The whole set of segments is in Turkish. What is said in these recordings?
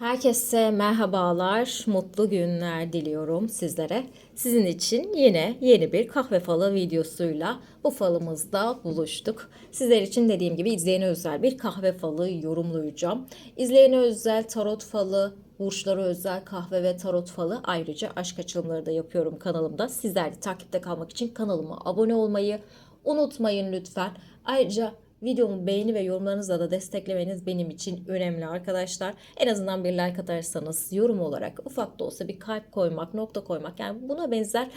Herkese merhabalar, mutlu günler diliyorum sizlere. Sizin için yine yeni bir kahve falı videosuyla bu falımızda buluştuk. Sizler için dediğim gibi izleyene özel bir kahve falı yorumlayacağım. İzleyene özel tarot falı, burçlara özel kahve ve tarot falı ayrıca aşk açılımları da yapıyorum kanalımda. Sizler de takipte kalmak için kanalıma abone olmayı unutmayın lütfen. Ayrıca Videomu beğeni ve yorumlarınızla da desteklemeniz benim için önemli arkadaşlar. En azından bir like atarsanız yorum olarak ufak da olsa bir kalp koymak, nokta koymak yani buna benzer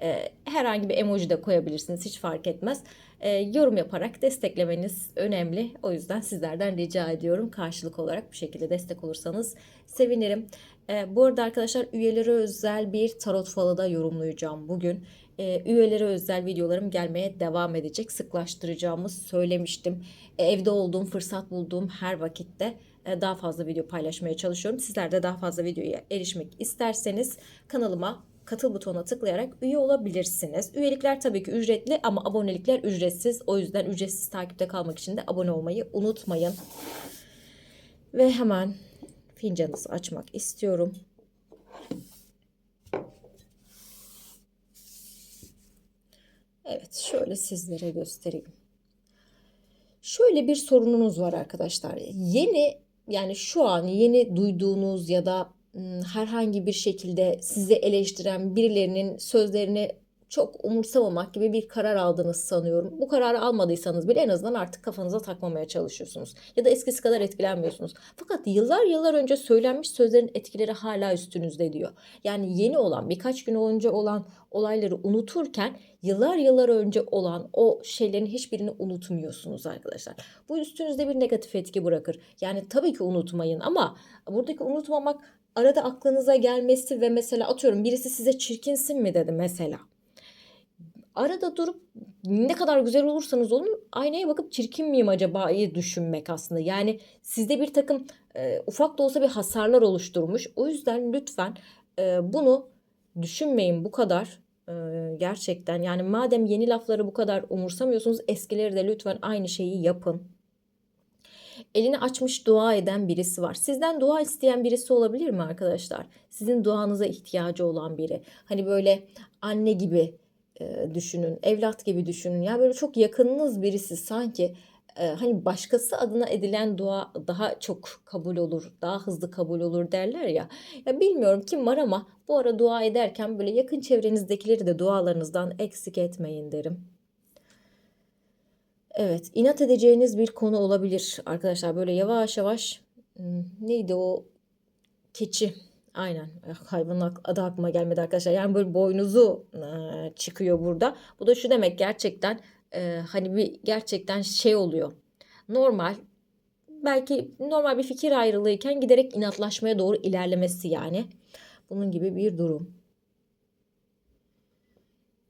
e, herhangi bir emoji de koyabilirsiniz hiç fark etmez. E, yorum yaparak desteklemeniz önemli. O yüzden sizlerden rica ediyorum karşılık olarak bu şekilde destek olursanız sevinirim. E, bu arada arkadaşlar üyelere özel bir tarot falı da yorumlayacağım bugün e, üyelere özel videolarım gelmeye devam edecek. Sıklaştıracağımı söylemiştim. E, evde olduğum, fırsat bulduğum her vakitte e, daha fazla video paylaşmaya çalışıyorum. Sizler de daha fazla videoya erişmek isterseniz kanalıma katıl butonuna tıklayarak üye olabilirsiniz. Üyelikler tabii ki ücretli ama abonelikler ücretsiz. O yüzden ücretsiz takipte kalmak için de abone olmayı unutmayın. Ve hemen fincanınızı açmak istiyorum. Evet, şöyle sizlere göstereyim. Şöyle bir sorununuz var arkadaşlar. Yeni yani şu an yeni duyduğunuz ya da herhangi bir şekilde sizi eleştiren birilerinin sözlerini çok umursamamak gibi bir karar aldınız sanıyorum. Bu kararı almadıysanız bile en azından artık kafanıza takmamaya çalışıyorsunuz. Ya da eskisi kadar etkilenmiyorsunuz. Fakat yıllar yıllar önce söylenmiş sözlerin etkileri hala üstünüzde diyor. Yani yeni olan birkaç gün önce olan olayları unuturken yıllar yıllar önce olan o şeylerin hiçbirini unutmuyorsunuz arkadaşlar. Bu üstünüzde bir negatif etki bırakır. Yani tabii ki unutmayın ama buradaki unutmamak arada aklınıza gelmesi ve mesela atıyorum birisi size çirkinsin mi dedi mesela arada durup ne kadar güzel olursanız olun aynaya bakıp çirkin miyim acaba iyi düşünmek aslında. Yani sizde bir takım e, ufak da olsa bir hasarlar oluşturmuş. O yüzden lütfen e, bunu düşünmeyin bu kadar e, gerçekten. Yani madem yeni lafları bu kadar umursamıyorsunuz eskileri de lütfen aynı şeyi yapın. Elini açmış dua eden birisi var. Sizden dua isteyen birisi olabilir mi arkadaşlar? Sizin duanıza ihtiyacı olan biri. Hani böyle anne gibi e, düşünün, evlat gibi düşünün. Ya böyle çok yakınınız birisi sanki e, hani başkası adına edilen dua daha çok kabul olur, daha hızlı kabul olur derler ya. Ya bilmiyorum kim var ama bu ara dua ederken böyle yakın çevrenizdekileri de dualarınızdan eksik etmeyin derim. Evet, inat edeceğiniz bir konu olabilir arkadaşlar. Böyle yavaş yavaş hmm, neydi o keçi Aynen. Eh, hayvanın adı aklıma gelmedi arkadaşlar. Yani böyle boynuzu e, çıkıyor burada. Bu da şu demek gerçekten e, hani bir gerçekten şey oluyor. Normal belki normal bir fikir ayrılığıyken giderek inatlaşmaya doğru ilerlemesi yani. Bunun gibi bir durum.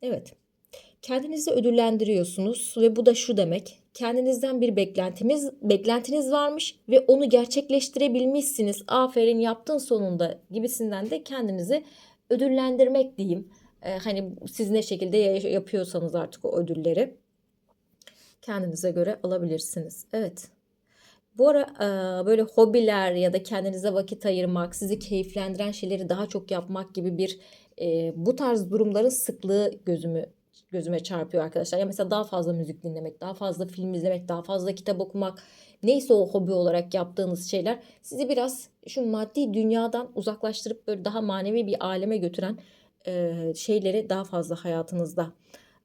Evet. Kendinizi ödüllendiriyorsunuz ve bu da şu demek. Kendinizden bir beklentimiz, beklentiniz varmış ve onu gerçekleştirebilmişsiniz. Aferin yaptın sonunda gibisinden de kendinizi ödüllendirmek diyeyim. Ee, hani siz ne şekilde yapıyorsanız artık o ödülleri kendinize göre alabilirsiniz. Evet. Bu ara e, böyle hobiler ya da kendinize vakit ayırmak, sizi keyiflendiren şeyleri daha çok yapmak gibi bir e, bu tarz durumların sıklığı gözümü gözüme çarpıyor arkadaşlar. Ya mesela daha fazla müzik dinlemek, daha fazla film izlemek, daha fazla kitap okumak, neyse o hobi olarak yaptığınız şeyler sizi biraz şu maddi dünyadan uzaklaştırıp böyle daha manevi bir aleme götüren e, şeyleri daha fazla hayatınızda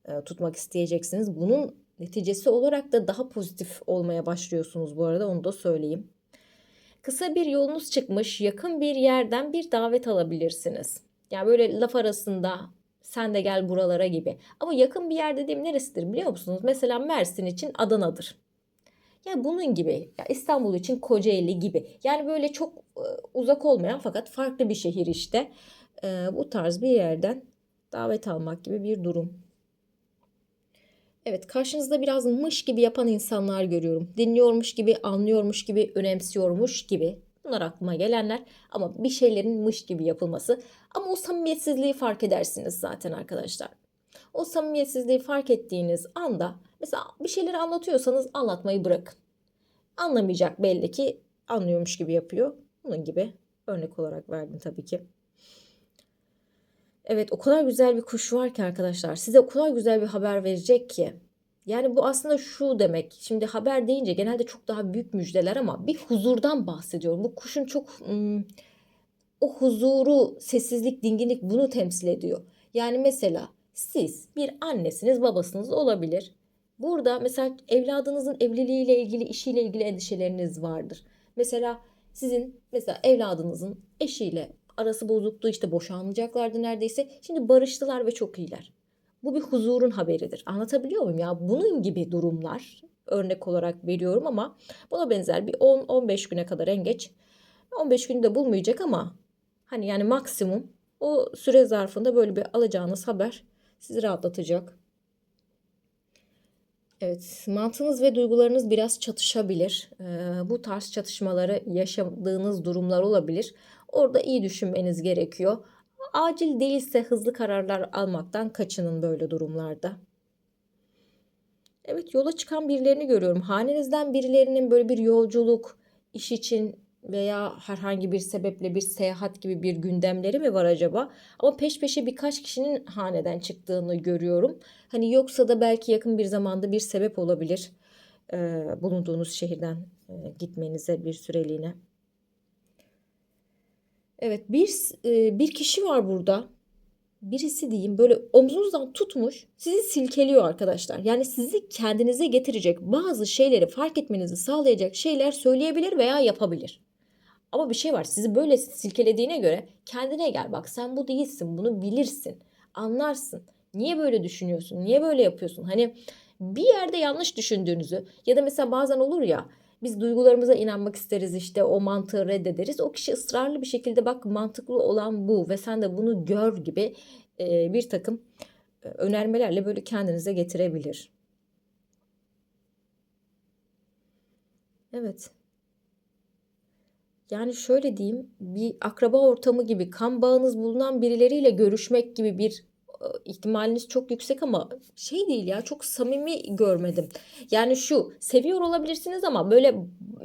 e, tutmak isteyeceksiniz. Bunun neticesi olarak da daha pozitif olmaya başlıyorsunuz bu arada onu da söyleyeyim. Kısa bir yolunuz çıkmış, yakın bir yerden bir davet alabilirsiniz. Yani böyle laf arasında sen de gel buralara gibi. Ama yakın bir yer dediğim neresidir biliyor musunuz? Mesela Mersin için Adana'dır. Yani bunun gibi ya İstanbul için Kocaeli gibi. Yani böyle çok e, uzak olmayan fakat farklı bir şehir işte. E, bu tarz bir yerden davet almak gibi bir durum. Evet karşınızda biraz mış gibi yapan insanlar görüyorum. Dinliyormuş gibi, anlıyormuş gibi, önemsiyormuş gibi. Bunlar aklıma gelenler ama bir şeylerin mış gibi yapılması. Ama o samimiyetsizliği fark edersiniz zaten arkadaşlar. O samimiyetsizliği fark ettiğiniz anda mesela bir şeyleri anlatıyorsanız anlatmayı bırakın. Anlamayacak belli ki anlıyormuş gibi yapıyor. Bunun gibi Örnek olarak verdim tabii ki. Evet o kadar güzel bir kuş var ki arkadaşlar. Size o kadar güzel bir haber verecek ki. Yani bu aslında şu demek. Şimdi haber deyince genelde çok daha büyük müjdeler ama bir huzurdan bahsediyorum. Bu kuşun çok ım, o huzuru, sessizlik, dinginlik bunu temsil ediyor. Yani mesela siz bir annesiniz, babasınız olabilir. Burada mesela evladınızın evliliğiyle ilgili, işiyle ilgili endişeleriniz vardır. Mesela sizin mesela evladınızın eşiyle arası bozuktu işte boşanacaklardı neredeyse. Şimdi barıştılar ve çok iyiler. Bu bir huzurun haberidir. Anlatabiliyor muyum ya? Bunun gibi durumlar örnek olarak veriyorum ama buna benzer bir 10-15 güne kadar en geç 15 günü de bulmayacak ama hani yani maksimum o süre zarfında böyle bir alacağınız haber sizi rahatlatacak. Evet, mantığınız ve duygularınız biraz çatışabilir. Ee, bu tarz çatışmaları yaşadığınız durumlar olabilir. Orada iyi düşünmeniz gerekiyor. Acil değilse hızlı kararlar almaktan kaçının böyle durumlarda. Evet, yola çıkan birilerini görüyorum. Hanenizden birilerinin böyle bir yolculuk, iş için veya herhangi bir sebeple bir seyahat gibi bir gündemleri mi var acaba? Ama peş peşe birkaç kişinin haneden çıktığını görüyorum. Hani yoksa da belki yakın bir zamanda bir sebep olabilir e, bulunduğunuz şehirden e, gitmenize bir süreliğine. Evet bir e, bir kişi var burada. Birisi diyeyim böyle omzunuzdan tutmuş sizi silkeliyor arkadaşlar. Yani sizi kendinize getirecek bazı şeyleri fark etmenizi sağlayacak şeyler söyleyebilir veya yapabilir. Ama bir şey var sizi böyle silkelediğine göre kendine gel bak sen bu değilsin bunu bilirsin anlarsın. Niye böyle düşünüyorsun niye böyle yapıyorsun hani bir yerde yanlış düşündüğünüzü ya da mesela bazen olur ya biz duygularımıza inanmak isteriz işte o mantığı reddederiz. O kişi ısrarlı bir şekilde bak mantıklı olan bu ve sen de bunu gör gibi e, bir takım e, önermelerle böyle kendinize getirebilir. Evet. Yani şöyle diyeyim, bir akraba ortamı gibi, kan bağınız bulunan birileriyle görüşmek gibi bir ihtimaliniz çok yüksek ama şey değil ya çok samimi görmedim. Yani şu seviyor olabilirsiniz ama böyle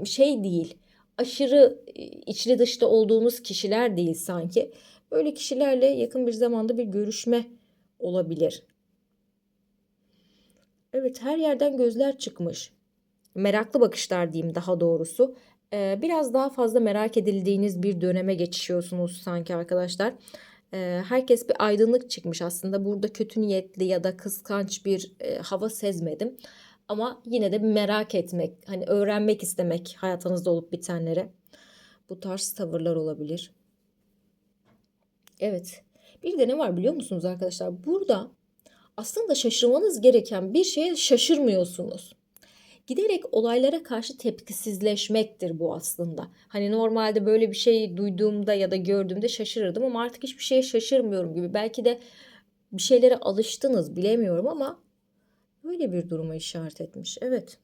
şey değil. Aşırı e, içli dışta olduğunuz kişiler değil sanki. Böyle kişilerle yakın bir zamanda bir görüşme olabilir. Evet her yerden gözler çıkmış. Meraklı bakışlar diyeyim daha doğrusu. Ee, biraz daha fazla merak edildiğiniz bir döneme geçiyorsunuz sanki arkadaşlar. Herkes bir aydınlık çıkmış aslında. Burada kötü niyetli ya da kıskanç bir hava sezmedim. Ama yine de merak etmek, hani öğrenmek istemek hayatınızda olup bitenleri. Bu tarz tavırlar olabilir. Evet. Bir de ne var biliyor musunuz arkadaşlar? Burada aslında şaşırmanız gereken bir şeye şaşırmıyorsunuz giderek olaylara karşı tepkisizleşmektir bu aslında. Hani normalde böyle bir şey duyduğumda ya da gördüğümde şaşırırdım ama artık hiçbir şeye şaşırmıyorum gibi. Belki de bir şeylere alıştınız bilemiyorum ama böyle bir duruma işaret etmiş. Evet.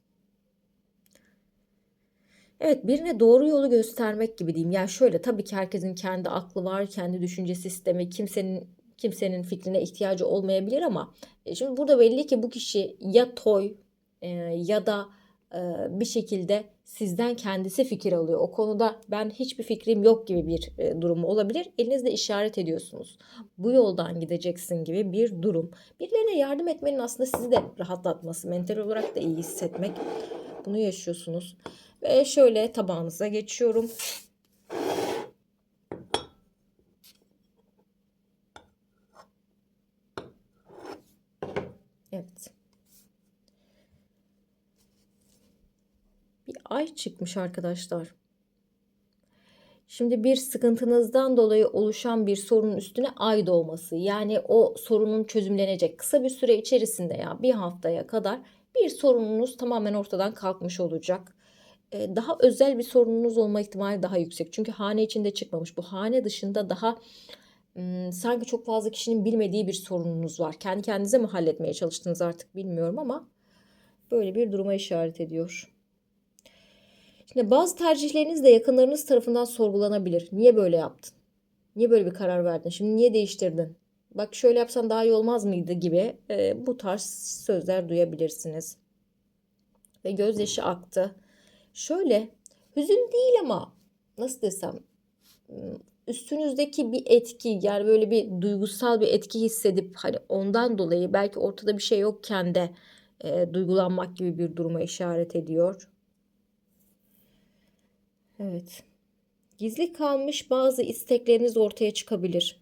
Evet birine doğru yolu göstermek gibi diyeyim. Yani şöyle tabii ki herkesin kendi aklı var, kendi düşünce sistemi, kimsenin kimsenin fikrine ihtiyacı olmayabilir ama e, şimdi burada belli ki bu kişi ya toy e, ya da e, bir şekilde sizden kendisi fikir alıyor. O konuda ben hiçbir fikrim yok gibi bir e, durumu olabilir. Elinizde işaret ediyorsunuz. Bu yoldan gideceksin gibi bir durum. Birilerine yardım etmenin aslında sizi de rahatlatması, mental olarak da iyi hissetmek. Bunu yaşıyorsunuz. Ve şöyle tabağınıza geçiyorum. Evet. bir ay çıkmış arkadaşlar. Şimdi bir sıkıntınızdan dolayı oluşan bir sorunun üstüne ay doğması. Yani o sorunun çözümlenecek kısa bir süre içerisinde ya bir haftaya kadar bir sorununuz tamamen ortadan kalkmış olacak. Ee, daha özel bir sorununuz olma ihtimali daha yüksek. Çünkü hane içinde çıkmamış. Bu hane dışında daha sanki çok fazla kişinin bilmediği bir sorununuz var. Kendi kendinize mi halletmeye çalıştınız artık bilmiyorum ama böyle bir duruma işaret ediyor. Şimdi bazı tercihleriniz de yakınlarınız tarafından sorgulanabilir. Niye böyle yaptın? Niye böyle bir karar verdin? Şimdi niye değiştirdin? Bak şöyle yapsan daha iyi olmaz mıydı gibi e, bu tarz sözler duyabilirsiniz. Ve gözyaşı aktı. Şöyle hüzün değil ama nasıl desem hmm, üstünüzdeki bir etki yani böyle bir duygusal bir etki hissedip hani ondan dolayı belki ortada bir şey yokken de e, duygulanmak gibi bir duruma işaret ediyor. Evet. Gizli kalmış bazı istekleriniz ortaya çıkabilir.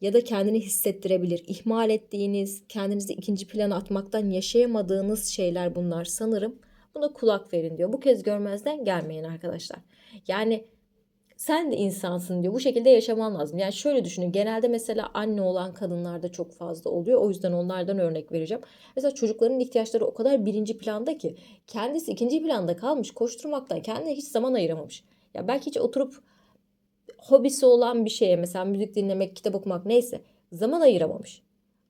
Ya da kendini hissettirebilir. İhmal ettiğiniz, kendinizi ikinci plana atmaktan yaşayamadığınız şeyler bunlar sanırım. Buna kulak verin diyor. Bu kez görmezden gelmeyin arkadaşlar. Yani sen de insansın diyor. Bu şekilde yaşaman lazım. Yani şöyle düşünün. Genelde mesela anne olan kadınlarda çok fazla oluyor. O yüzden onlardan örnek vereceğim. Mesela çocukların ihtiyaçları o kadar birinci planda ki kendisi ikinci planda kalmış koşturmaktan kendine hiç zaman ayıramamış. Ya belki hiç oturup hobisi olan bir şeye mesela müzik dinlemek, kitap okumak neyse zaman ayıramamış.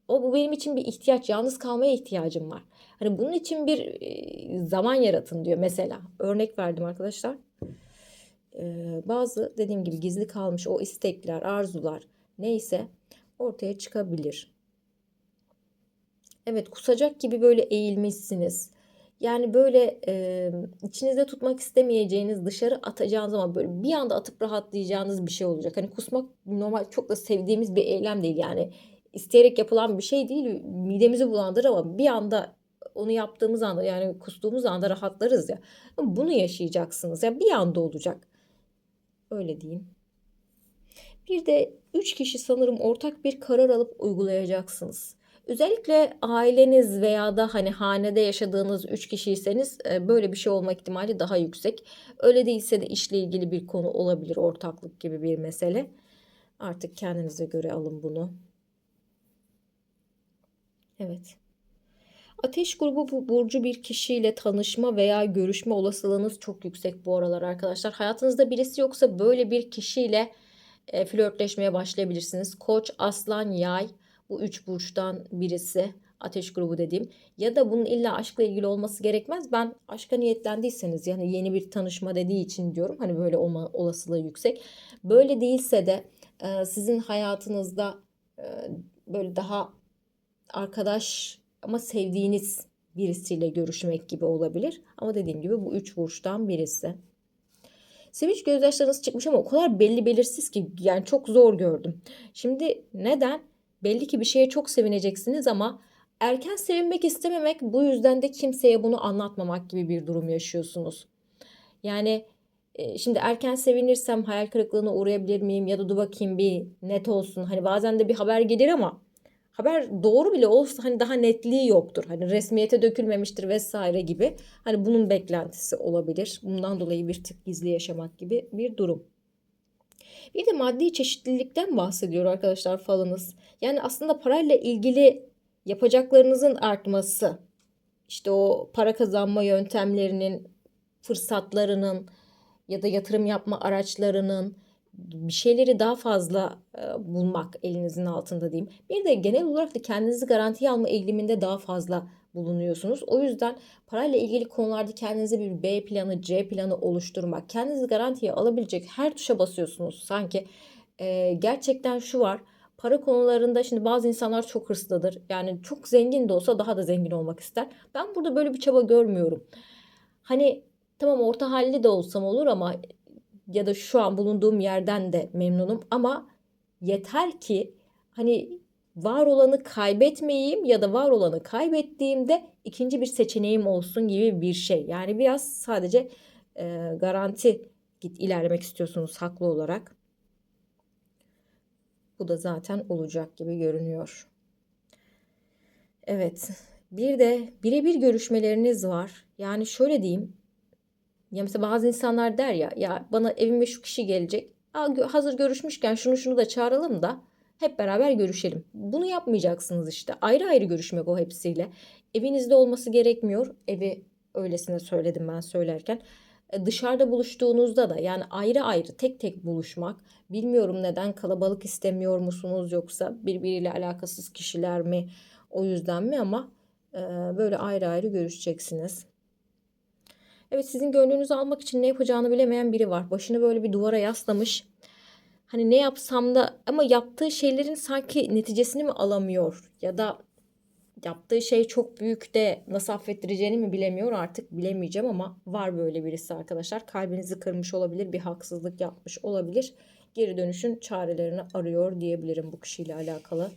O bu benim için bir ihtiyaç, yalnız kalmaya ihtiyacım var. Hani bunun için bir zaman yaratın diyor mesela. Örnek verdim arkadaşlar. Bazı dediğim gibi gizli kalmış o istekler, arzular neyse ortaya çıkabilir. Evet kusacak gibi böyle eğilmişsiniz. Yani böyle e, içinizde tutmak istemeyeceğiniz dışarı atacağınız zaman böyle bir anda atıp rahatlayacağınız bir şey olacak. Hani kusmak normal çok da sevdiğimiz bir eylem değil yani isteyerek yapılan bir şey değil. Midemizi bulandırır ama bir anda onu yaptığımız anda yani kustuğumuz anda rahatlarız ya. Bunu yaşayacaksınız. Ya yani bir anda olacak. Öyle diyeyim. Bir de üç kişi sanırım ortak bir karar alıp uygulayacaksınız. Özellikle aileniz veya da hani hanede yaşadığınız üç kişiyseniz e, böyle bir şey olma ihtimali daha yüksek. Öyle değilse de işle ilgili bir konu olabilir, ortaklık gibi bir mesele. Artık kendinize göre alın bunu. Evet. Ateş grubu bu burcu bir kişiyle tanışma veya görüşme olasılığınız çok yüksek bu aralar arkadaşlar. Hayatınızda birisi yoksa böyle bir kişiyle e, flörtleşmeye başlayabilirsiniz. Koç, aslan, yay bu üç burçtan birisi ateş grubu dediğim ya da bunun illa aşkla ilgili olması gerekmez. Ben aşka niyetlendiyseniz yani yeni bir tanışma dediği için diyorum hani böyle olma olasılığı yüksek. Böyle değilse de e, sizin hayatınızda e, böyle daha arkadaş ama sevdiğiniz birisiyle görüşmek gibi olabilir. Ama dediğim gibi bu üç burçtan birisi. Sevinç gözyaşlarınız çıkmış ama o kadar belli belirsiz ki yani çok zor gördüm. Şimdi neden? Belli ki bir şeye çok sevineceksiniz ama erken sevinmek istememek bu yüzden de kimseye bunu anlatmamak gibi bir durum yaşıyorsunuz. Yani e, şimdi erken sevinirsem hayal kırıklığına uğrayabilir miyim ya da dur bakayım bir net olsun. Hani bazen de bir haber gelir ama haber doğru bile olsa hani daha netliği yoktur. Hani resmiyete dökülmemiştir vesaire gibi. Hani bunun beklentisi olabilir. Bundan dolayı bir tık gizli yaşamak gibi bir durum. Bir de maddi çeşitlilikten bahsediyor arkadaşlar falınız. Yani aslında parayla ilgili yapacaklarınızın artması, işte o para kazanma yöntemlerinin, fırsatlarının ya da yatırım yapma araçlarının bir şeyleri daha fazla e, bulmak elinizin altında diyeyim. Bir de genel olarak da kendinizi garantiye alma eğiliminde daha fazla bulunuyorsunuz. O yüzden parayla ilgili konularda kendinize bir B planı, C planı oluşturmak, kendinizi garantiye alabilecek her tuşa basıyorsunuz. Sanki e, gerçekten şu var. Para konularında şimdi bazı insanlar çok hırslıdır. Yani çok zengin de olsa daha da zengin olmak ister. Ben burada böyle bir çaba görmüyorum. Hani tamam orta halli de olsam olur ama ya da şu an bulunduğum yerden de memnunum ama yeter ki hani var olanı kaybetmeyeyim ya da var olanı kaybettiğimde ikinci bir seçeneğim olsun gibi bir şey. Yani biraz sadece e, garanti git ilerlemek istiyorsunuz haklı olarak. Bu da zaten olacak gibi görünüyor. Evet. Bir de birebir görüşmeleriniz var. Yani şöyle diyeyim. Ya mesela bazı insanlar der ya ya bana evime şu kişi gelecek. Hazır görüşmüşken şunu şunu da çağıralım da hep beraber görüşelim. Bunu yapmayacaksınız işte. Ayrı ayrı görüşmek o hepsiyle. Evinizde olması gerekmiyor. Evi öylesine söyledim ben söylerken. E, dışarıda buluştuğunuzda da yani ayrı ayrı tek tek buluşmak. Bilmiyorum neden kalabalık istemiyor musunuz yoksa birbiriyle alakasız kişiler mi o yüzden mi ama e, böyle ayrı ayrı görüşeceksiniz. Evet sizin gönlünüzü almak için ne yapacağını bilemeyen biri var. Başını böyle bir duvara yaslamış hani ne yapsam da ama yaptığı şeylerin sanki neticesini mi alamıyor ya da yaptığı şey çok büyük de nasıl affettireceğini mi bilemiyor artık bilemeyeceğim ama var böyle birisi arkadaşlar. Kalbinizi kırmış olabilir, bir haksızlık yapmış olabilir. geri dönüşün çarelerini arıyor diyebilirim bu kişiyle alakalı.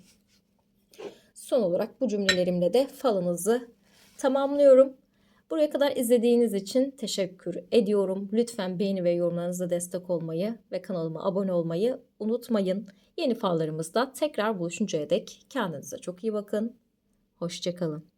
Son olarak bu cümlelerimle de falınızı tamamlıyorum. Buraya kadar izlediğiniz için teşekkür ediyorum. Lütfen beğeni ve yorumlarınızla destek olmayı ve kanalıma abone olmayı unutmayın. Yeni fallarımızda tekrar buluşuncaya dek kendinize çok iyi bakın. Hoşçakalın.